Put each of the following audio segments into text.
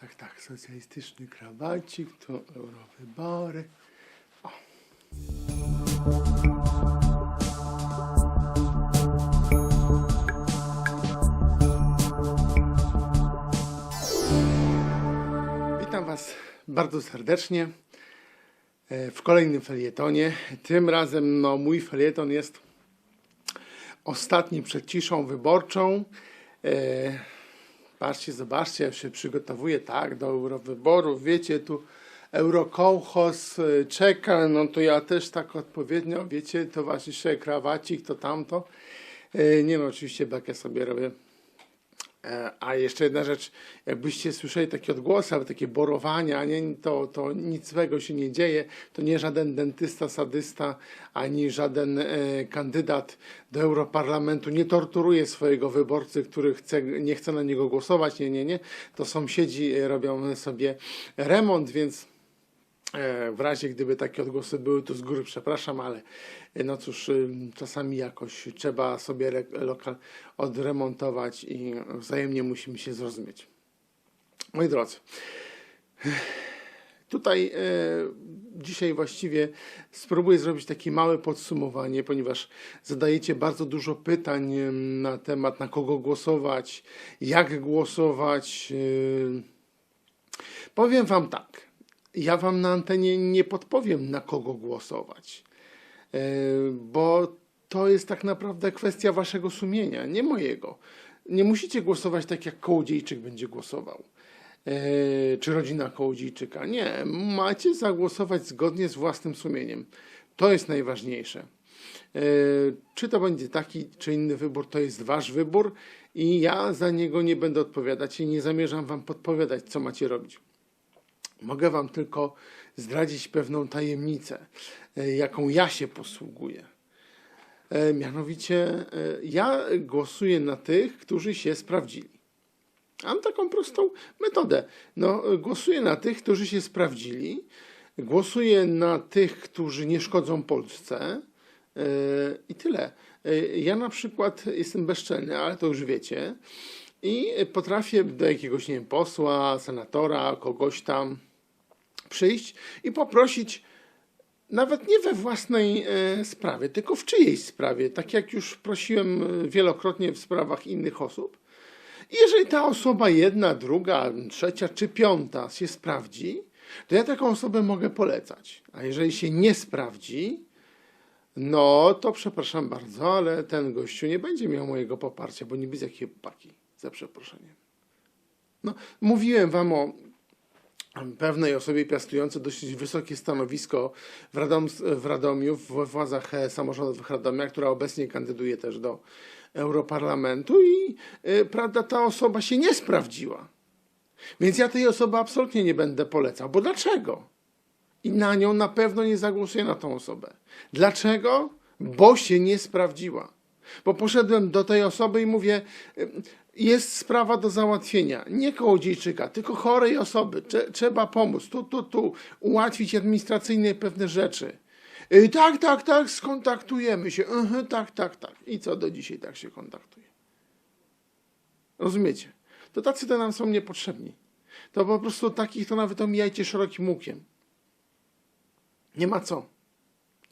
Tak, tak, socjalistyczny krawacik, to eurowybory. O. Witam Was bardzo serdecznie e, w kolejnym felietonie. Tym razem no, mój felieton jest ostatni przed ciszą wyborczą. Patrzcie, zobaczcie, ja się przygotowuję tak do eurowyborów. Wiecie, tu eurokołchos e, czeka, no to ja też tak odpowiednio, wiecie, towarzyszę krawacik, to tamto. E, nie no, oczywiście bekę sobie robię. E, A jeszcze jedna rzecz, jakbyście słyszeli takie odgłosy, albo takie borowania, nie, to, to nic złego się nie dzieje. To nie żaden dentysta, sadysta, ani żaden e, kandydat do Europarlamentu nie torturuje swojego wyborcy, który chce, nie chce na niego głosować. Nie, nie, nie. To sąsiedzi e, robią sobie remont, więc W razie gdyby takie odgłosy były, to z góry przepraszam, ale e, no cóż, y, czasami jakoś trzeba sobie lokal odremontować i wzajemnie musimy się zrozumieć. Moi drodzy, tutaj e, dzisiaj właściwie spróbuję zrobić takie małe podsumowanie, ponieważ zadajecie bardzo dużo pytań em, na temat, na kogo głosować, jak głosować. y, Powiem Wam tak. Ja Wam na antenie nie podpowiem, na kogo głosować, E, bo to jest tak naprawdę kwestia Waszego sumienia, nie mojego. Nie musicie głosować tak, jak Kołodziejczyk będzie głosował, E, czy rodzina Kołodziejczyka. Nie, macie zagłosować zgodnie z własnym sumieniem. To jest najważniejsze. E, Czy to będzie taki czy inny wybór, to jest wasz wybór i ja za niego nie będę odpowiadać i nie zamierzam wam podpowiadać, co macie robić. Mogę Wam tylko zdradzić pewną tajemnicę, e, jaką ja się posługuję. E, Mianowicie, e, ja głosuję na tych, którzy się sprawdzili. Mam taką prostą metodę. No, głosuję na tych, którzy się sprawdzili. Głosuję na tych, którzy nie szkodzą Polsce. I tyle. Ja na przykład jestem bezczelny, ale to już wiecie. I potrafię do jakiegoś, nie wiem, posła, senatora, kogoś tam przyjść i poprosić nawet nie we własnej e, sprawie, tylko w czyjejś sprawie, tak jak już prosiłem e, wielokrotnie w sprawach innych osób. I jeżeli ta osoba jedna, druga, trzecia czy piąta się sprawdzi, to ja taką osobę mogę polecać. A jeżeli się nie sprawdzi, no to przepraszam bardzo, ale ten gościu nie będzie miał mojego poparcia, bo niby z jakiej paki, za przeproszeniem. No, mówiłem wam o pewnej osobie piastującej dosyć wysokie stanowisko w, Radom, w Radomiu, we władzach samorządowych Radomia, która obecnie kandyduje też do Europarlamentu i e, prawda, ta osoba się nie sprawdziła. Więc ja tej osoby absolutnie nie będę polecał. Bo dlaczego? I na nią na pewno nie zagłosuję na tą osobę. Dlaczego? Bo się nie sprawdziła. Bo poszedłem do tej osoby i mówię, y, jest sprawa do załatwienia. Nie kołodziejczyka, tylko chorej osoby. Trzeba pomóc. Tu, tu, tu. Ułatwić administracyjnie pewne rzeczy. Y, tak, tak, tak, skontaktujemy się. Mhm, tak, tak, tak. I co do dzisiaj tak się kontaktuje. Rozumiecie? To tacy to nam są niepotrzebni. To po prostu takich to nawet omijajcie szerokim łukiem. Nie ma co.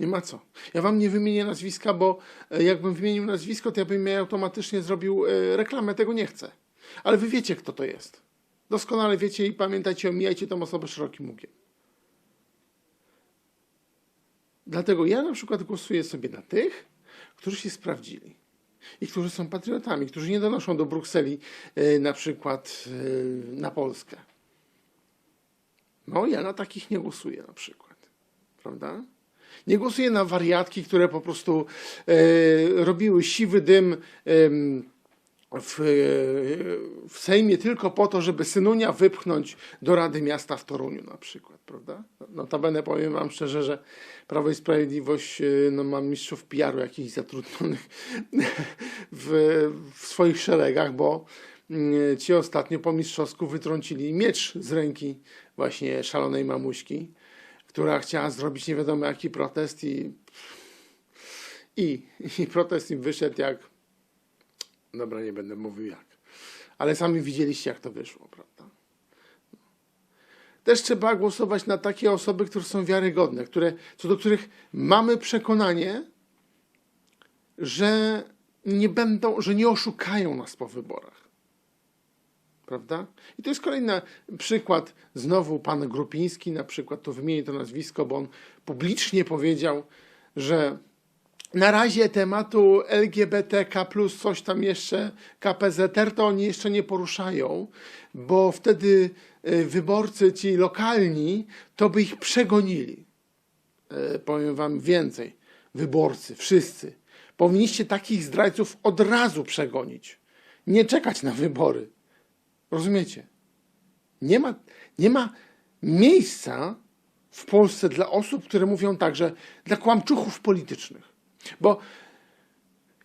Nie ma co. Ja wam nie wymienię nazwiska, bo e, jakbym wymienił nazwisko, to ja bym automatycznie zrobił e, reklamę. Tego nie chcę. Ale wy wiecie, kto to jest. Doskonale wiecie i pamiętajcie, omijajcie tą osobę szerokim łukiem. Dlatego ja na przykład głosuję sobie na tych, którzy się sprawdzili. I którzy są patriotami, którzy nie donoszą do Brukseli e, na przykład na Polskę. No, ja na takich nie głosuję na przykład. Prawda? Nie głosuję na wariatki, które po prostu e, robiły siwy dym em, w, e, w Sejmie tylko po to, żeby Synunia wypchnąć do Rady Miasta w Toruniu na przykład, prawda? Notabene powiem wam szczerze, że Prawo i Sprawiedliwość e, no, ma mistrzów PR-u jakichś zatrudnionych w, w swoich szeregach, bo mm, ci ostatnio po mistrzowsku wytrącili miecz z ręki właśnie szalonej mamuśki, która chciała zrobić nie wiadomo jaki protest i, i, i protest im wyszedł jak Dobra, nie będę mówił jak. Ale sami widzieliście, jak to wyszło, prawda? też trzeba głosować na takie osoby, które są wiarygodne, które, co do których mamy przekonanie, że nie będą, że nie oszukają nas po wyborach. Prawda? I to jest kolejny przykład. Znowu pan Grupiński, na przykład, to wymienię to nazwisko, bo on publicznie powiedział, że na razie tematu LGBTK plus coś tam jeszcze KPZR to oni jeszcze nie poruszają, bo wtedy y, wyborcy ci lokalni to by ich przegonili. E, Powiem wam więcej. Wyborcy, wszyscy. Powinniście takich zdrajców od razu przegonić. Nie czekać na wybory. Rozumiecie? Nie ma, nie ma miejsca w Polsce dla osób, które mówią tak, że dla kłamczuchów politycznych. Bo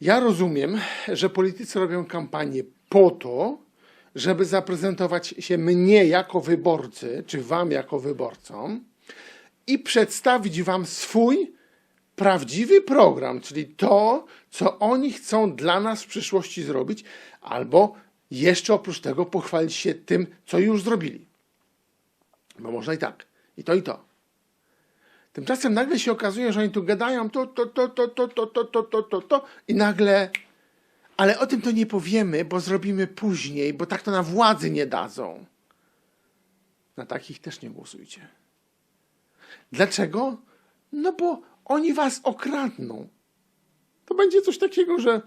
ja rozumiem, że politycy robią kampanię po to, żeby zaprezentować się mnie jako wyborcy, czy wam jako wyborcom i przedstawić wam swój prawdziwy program, czyli to, co oni chcą dla nas w przyszłości zrobić, albo jeszcze oprócz tego pochwalić się tym, co już zrobili. Bo można i tak, i to, i to. Tymczasem nagle się okazuje, że oni tu gadają to, to, to, to, to, to, to, to, to, to, to i nagle, ale o tym to nie powiemy, bo zrobimy później, bo tak to na władzy nie dadzą. Na takich też nie głosujcie. Dlaczego? No bo oni was okradną. To będzie coś takiego, że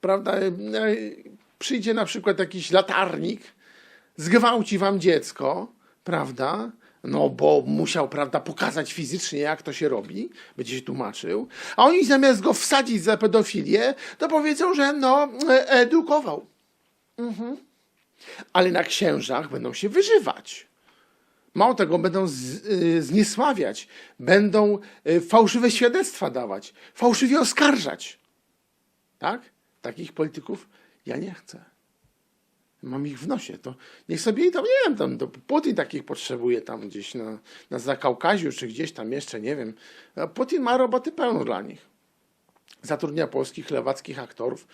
prawda, e, przyjdzie na przykład jakiś latarnik, zgwałci wam dziecko, prawda? No, bo musiał, prawda, pokazać fizycznie, jak to się robi, będzie się tłumaczył. A oni zamiast go wsadzić za pedofilię, to powiedzą, że no, e, edukował. Mhm. Ale na księżach będą się wyżywać. Mało tego, będą z, y, zniesławiać, będą y, fałszywe świadectwa dawać, fałszywie oskarżać. Tak? Takich polityków ja nie chcę. Mam ich w nosie. To niech sobie tam, nie wiem, tam to Putin takich potrzebuje tam gdzieś na, na Zakaukaziu, czy gdzieś tam jeszcze, nie wiem. Putin ma roboty pełno dla nich. Zatrudnia polskich, lewackich aktorów.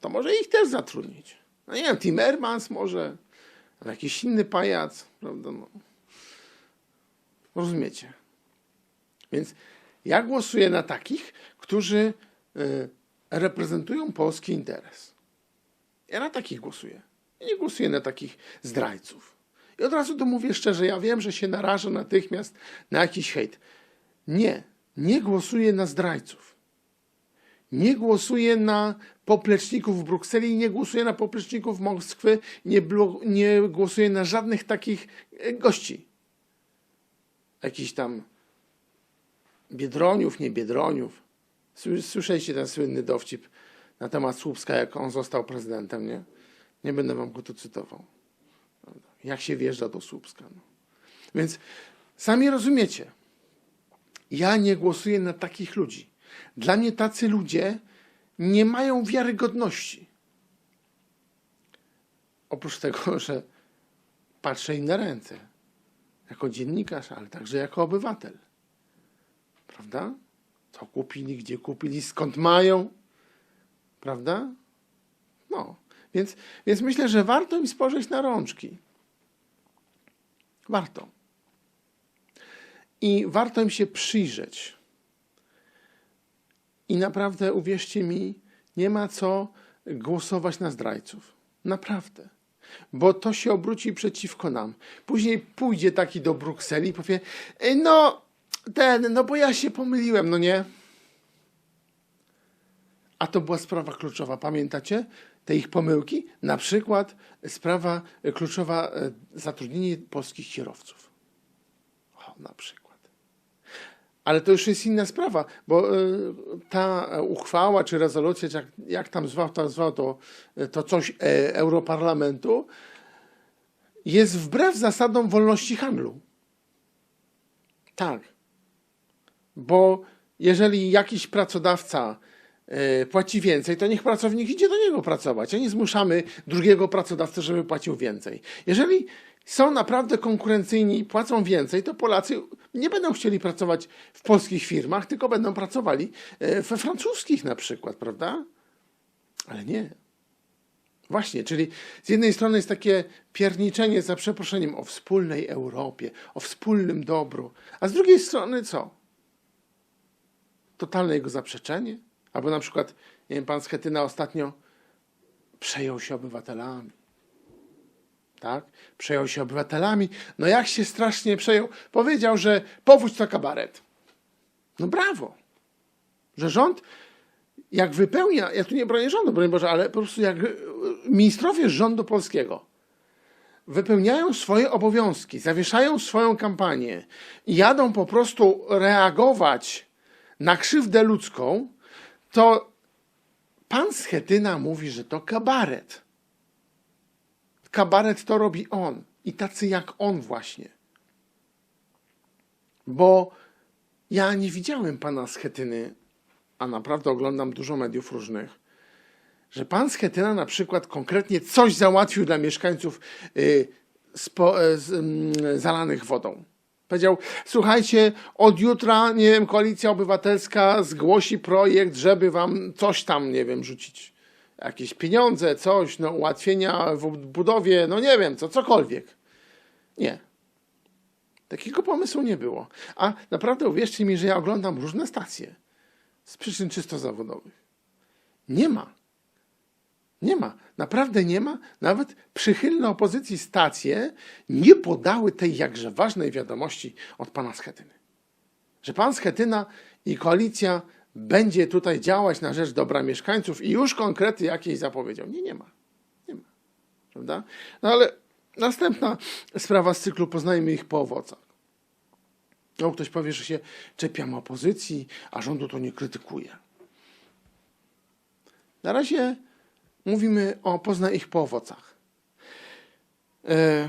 To może ich też zatrudnić. No nie wiem, Timmermans może, jakiś inny pajac, prawda? No. Rozumiecie? Więc ja głosuję na takich, którzy y, reprezentują polski interes. Ja na takich głosuję. Nie głosuję na takich zdrajców. I od razu to mówię szczerze, ja wiem, że się narażę natychmiast na jakiś hejt. Nie, nie głosuję na zdrajców. Nie głosuję na popleczników w Brukseli, nie głosuję na popleczników Moskwy, nie, nie głosuję na żadnych takich e, gości. Jakiś tam Biedroniów, nie Biedroniów. Słyszeliście ten słynny dowcip na temat Słupska, jak on został prezydentem, nie? Nie będę wam go tu cytował. Jak się wjeżdża do Słupska. No. Więc sami rozumiecie. Ja nie głosuję na takich ludzi. Dla mnie tacy ludzie nie mają wiarygodności. Oprócz tego, że patrzę im na ręce. Jako dziennikarz, ale także jako obywatel. Prawda? Co kupili, gdzie kupili, skąd mają. Prawda? No. Więc, więc myślę, że warto im spojrzeć na rączki. Warto. I warto im się przyjrzeć. I naprawdę, uwierzcie mi, nie ma co głosować na zdrajców. Naprawdę. Bo to się obróci przeciwko nam. Później pójdzie taki do Brukseli i powie: No, ten, no bo ja się pomyliłem, no nie? A to była sprawa kluczowa, pamiętacie? Te ich pomyłki? Na przykład sprawa kluczowa e, zatrudnienie polskich kierowców. O, na przykład. Ale to już jest inna sprawa, bo e, ta uchwała czy rezolucja, jak, jak tam zwał, zwał to, to coś e, Europarlamentu, jest wbrew zasadom wolności handlu. Tak. Bo jeżeli jakiś pracodawca E, płaci więcej, to niech pracownik idzie do niego pracować, a nie zmuszamy drugiego pracodawcę, żeby płacił więcej. Jeżeli są naprawdę konkurencyjni płacą więcej, to Polacy nie będą chcieli pracować w polskich firmach, tylko będą pracowali e, we francuskich na przykład, prawda? Ale nie. Właśnie, czyli z jednej strony jest takie pierniczenie za przeproszeniem o wspólnej Europie, o wspólnym dobru, a z drugiej strony co? Totalne jego zaprzeczenie? Albo na przykład, nie wiem, pan Schetyna ostatnio przejął się obywatelami. Tak? Przejął się obywatelami. No jak się strasznie przejął? Powiedział, że powódź to kabaret. No brawo. Że rząd, jak wypełnia, ja tu nie bronię rządu, broń Boże, ale po prostu jak y, ministrowie rządu polskiego wypełniają swoje obowiązki, zawieszają swoją kampanię i jadą po prostu reagować na krzywdę ludzką, to pan Schetyna mówi, że to kabaret. Kabaret to robi on i tacy jak on właśnie. Bo ja nie widziałem pana Schetyny, a naprawdę oglądam dużo mediów różnych, że pan Schetyna na przykład konkretnie coś załatwił dla mieszkańców y, spo, y, mm, zalanych wodą. Powiedział, słuchajcie, od jutra, nie wiem, Koalicja Obywatelska zgłosi projekt, żeby wam coś tam, nie wiem, rzucić. Jakieś pieniądze, coś, no ułatwienia w budowie, no nie wiem, co, cokolwiek. Nie. Takiego pomysłu nie było. A naprawdę uwierzcie mi, że ja oglądam różne stacje z przyczyn czysto zawodowych. Nie ma. Nie ma. Naprawdę nie ma. Nawet przychylne opozycji stacje nie podały tej jakże ważnej wiadomości od pana Schetyny. Że pan Schetyna i koalicja będzie tutaj działać na rzecz dobra mieszkańców i już konkrety jakieś zapowiedział. Nie, nie ma. Nie ma. Prawda? No ale następna sprawa z cyklu Poznajmy ich po owocach. No, ktoś powie, że się czepiam opozycji, a rządu to nie krytykuje. Na razie mówimy o poznaj ich po owocach. E,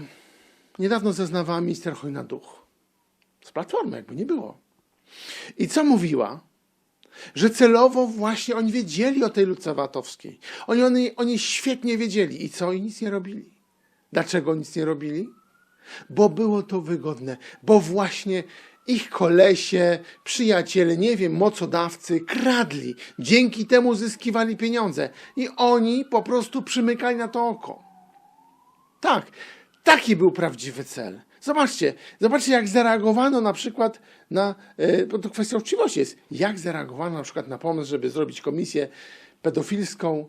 niedawno zeznawała minister Hojna Duch. Z Platformy, jakby nie było. I co mówiła? Że celowo właśnie oni wiedzieli o tej Luce Watowskiej. Oni, oni, oni świetnie wiedzieli. I co? I nic nie robili. Dlaczego nic nie robili? Bo było to wygodne. Bo właśnie ich kolesie, przyjaciele, nie wiem, mocodawcy kradli. Dzięki temu zyskiwali pieniądze. I oni po prostu przymykali na to oko. Tak, taki był prawdziwy cel. Zobaczcie, zobaczcie, jak zareagowano na przykład na, e, bo to kwestia uczciwości jest, jak zareagowano na przykład na pomysł, żeby zrobić komisję pedofilską,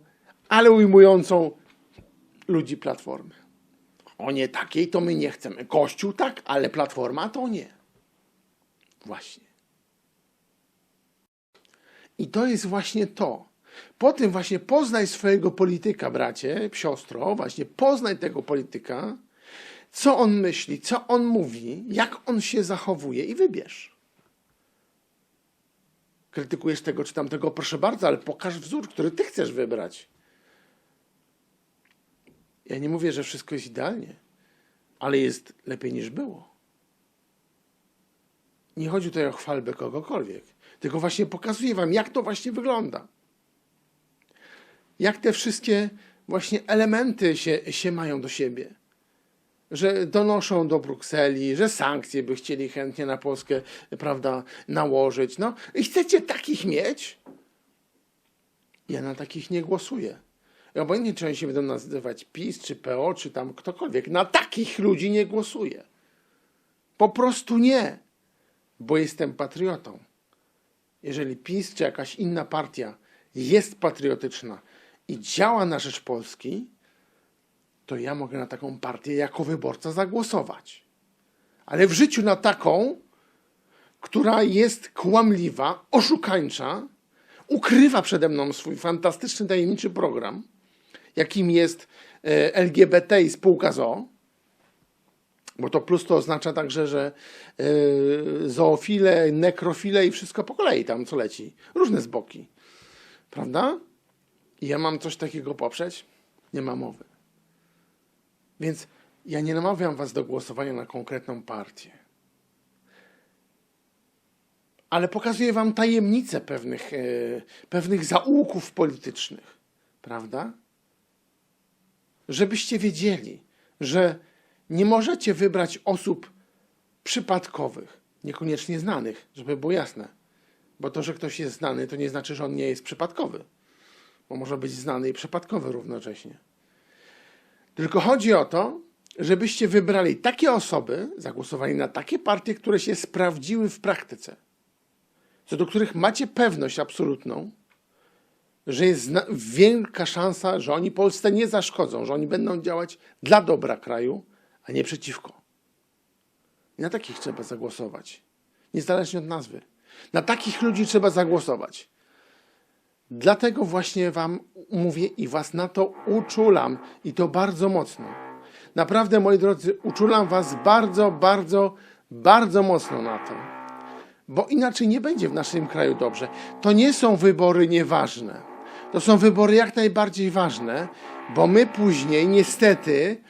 ale ujmującą ludzi Platformy. O nie, takiej to my nie chcemy. Kościół tak, ale Platforma to nie. Właśnie. I to jest właśnie to. Po tym właśnie poznaj swojego polityka, bracie, siostro, właśnie poznaj tego polityka, co on myśli, co on mówi, jak on się zachowuje i wybierz. Krytykujesz tego czy tamtego, proszę bardzo, ale pokaż wzór, który ty chcesz wybrać. Ja nie mówię, że wszystko jest idealnie, ale jest lepiej niż było. Nie chodzi tutaj o chwalbę kogokolwiek, tylko właśnie pokazuję wam, jak to właśnie wygląda. Jak te wszystkie właśnie elementy się, się mają do siebie. Że donoszą do Brukseli, że sankcje by chcieli chętnie na Polskę, prawda, nałożyć. No i chcecie takich mieć? Ja na takich nie głosuję. Obojętnie, czy oni się będą nazywać PiS, czy PO, czy tam ktokolwiek. Na takich ludzi nie głosuję. Po prostu nie bo jestem patriotą. Jeżeli PiS czy jakaś inna partia jest patriotyczna i działa na rzecz Polski, to ja mogę na taką partię jako wyborca zagłosować. Ale w życiu na taką, która jest kłamliwa, oszukańcza, ukrywa przede mną swój fantastyczny, tajemniczy program, jakim jest e, LGBT i spółka ZO, bo to plus to oznacza także, że yy, zoofile, nekrofile i wszystko po kolei tam co leci. Różne zboki. Prawda? I ja mam coś takiego poprzeć? Nie ma mowy. Więc ja nie namawiam was do głosowania na konkretną partię. Ale pokazuję wam tajemnicę pewnych, yy, pewnych zaułków politycznych. Prawda? Żebyście wiedzieli, że nie możecie wybrać osób przypadkowych, niekoniecznie znanych, żeby było jasne. Bo to, że ktoś jest znany, to nie znaczy, że on nie jest przypadkowy. Bo może być znany i przypadkowy równocześnie. Tylko chodzi o to, żebyście wybrali takie osoby, zagłosowali na takie partie, które się sprawdziły w praktyce, co do których macie pewność absolutną, że jest wielka szansa, że oni Polsce nie zaszkodzą, że oni będą działać dla dobra kraju, a nie przeciwko. I na takich trzeba zagłosować, niezależnie od nazwy. Na takich ludzi trzeba zagłosować. Dlatego właśnie Wam mówię i Was na to uczulam i to bardzo mocno. Naprawdę, moi drodzy, uczulam Was bardzo, bardzo, bardzo mocno na to. Bo inaczej nie będzie w naszym kraju dobrze. To nie są wybory nieważne. To są wybory jak najbardziej ważne, bo my później niestety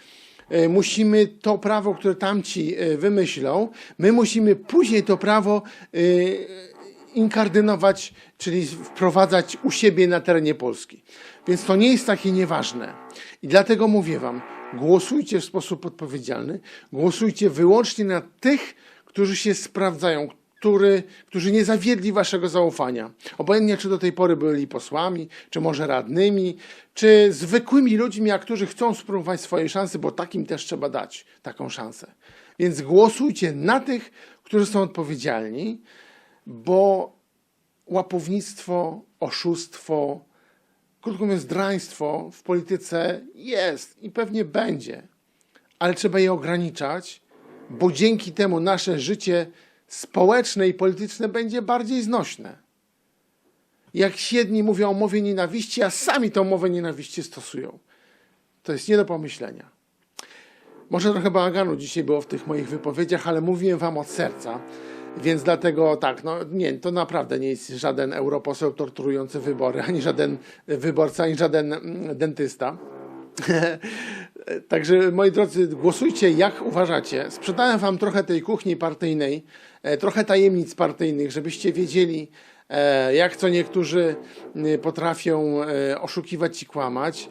musimy to prawo, które tamci e, wymyślą, my musimy później to prawo e, inkardynować, czyli wprowadzać u siebie na terenie Polski. Więc to nie jest takie nieważne. I dlatego mówię Wam, głosujcie w sposób odpowiedzialny, głosujcie wyłącznie na tych, którzy się sprawdzają, który, którzy nie zawiedli Waszego zaufania. Obojętnie, czy do tej pory byli posłami, czy może radnymi, czy zwykłymi ludźmi, a którzy chcą spróbować swojej szansy, bo takim też trzeba dać taką szansę. Więc głosujcie na tych, którzy są odpowiedzialni, bo łapownictwo, oszustwo, krótko mówiąc, draństwo w polityce jest i pewnie będzie, ale trzeba je ograniczać, bo dzięki temu nasze życie społeczne i polityczne będzie bardziej znośne. Jak jedni mówią o mowie nienawiści, a sami tą mowę nienawiści stosują. To jest nie do pomyślenia. Może trochę bałaganu dzisiaj było w tych moich wypowiedziach, ale mówiłem wam od serca. Więc dlatego tak, no nie, to naprawdę nie jest żaden europoseł torturujący wybory, ani żaden wyborca, ani żaden mm, dentysta. Także moi drodzy, głosujcie jak uważacie. Sprzedałem wam trochę tej kuchni partyjnej, e, trochę tajemnic partyjnych, żebyście wiedzieli, e, jak co niektórzy y, potrafią e, oszukiwać i kłamać.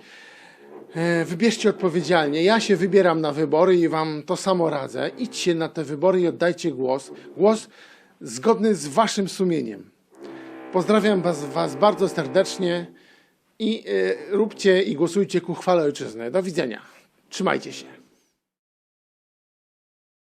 Wybierzcie odpowiedzialnie. Ja się wybieram na wybory i wam to samo radzę. Idźcie na te wybory i oddajcie głos. Głos zgodny z waszym sumieniem. Pozdrawiam was, was bardzo serdecznie i e, róbcie i głosujcie ku chwale ojczyzny. Do widzenia. Trzymajcie się.